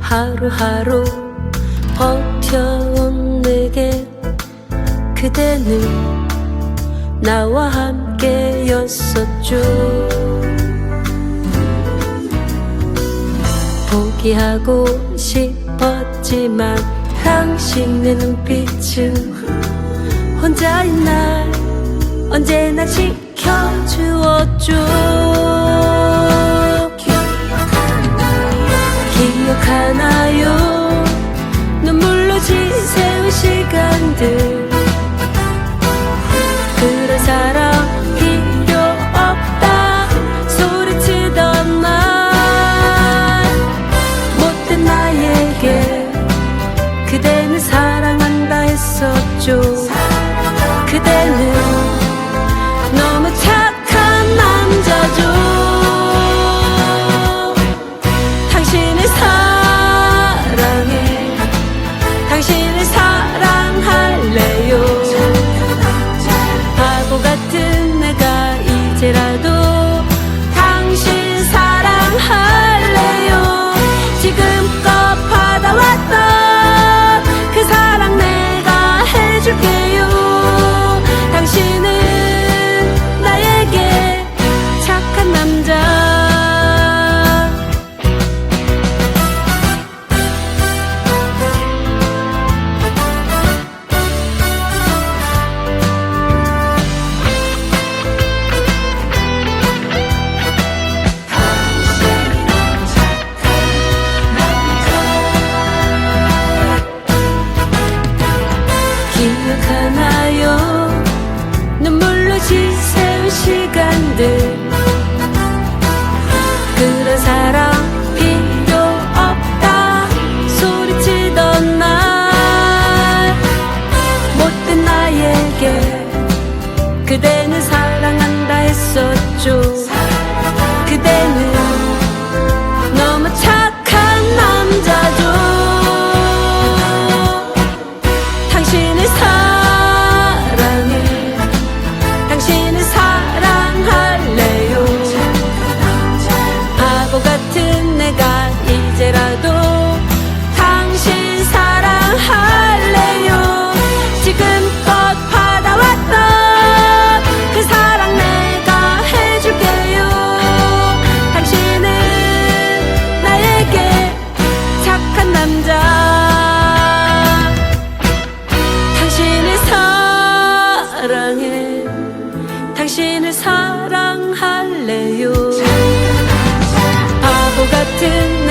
하루하루 버텨온 내게 그대는 나와 함께였었죠. 포기하고 싶었지만 당신의 눈빛은 혼자인 날 언제나 지켜주었죠 그대는 너무 착한 남자죠. 당신을 사랑해. 당신을 사랑할래요. 바보 같은 내가 이제라도 당신 사랑할래요. 지금껏 받아왔던 그 사랑 내가 해줄게 기억하나요? 눈물로 지새운 시간들. imagine